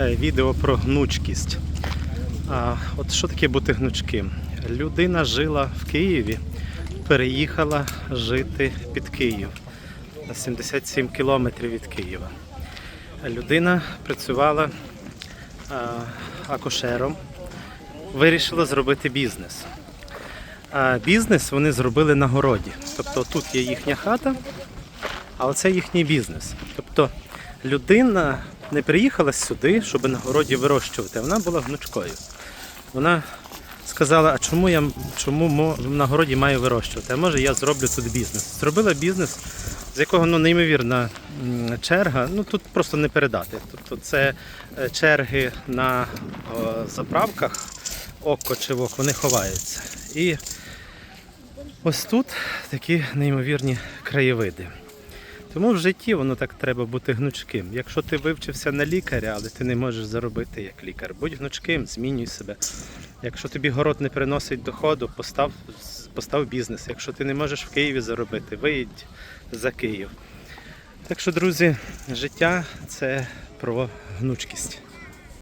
е, відео про гнучкість. А, от що таке бути гнучким? Людина жила в Києві, переїхала жити під Київ на 77 кілометрів від Києва. Людина працювала акушером, вирішила зробити бізнес. А бізнес вони зробили на городі. Тобто тут є їхня хата, а оце їхній бізнес. Тобто людина не приїхала сюди, щоб на городі вирощувати, вона була гнучкою. Вона сказала, а чому я чому на городі маю вирощувати? А може я зроблю тут бізнес. Зробила бізнес, з якого ну, неймовірна черга. Ну тут просто не передати. Тобто це е, черги на о, заправках, око чи вок, вони ховаються. І ось тут такі неймовірні краєвиди. Тому в житті воно так треба бути гнучким. Якщо ти вивчився на лікаря, але ти не можеш заробити як лікар, будь гнучким, змінюй себе. Якщо тобі город не приносить доходу, постав, постав бізнес. Якщо ти не можеш в Києві заробити, виїдь за Київ. Так що, друзі, життя це про гнучкість.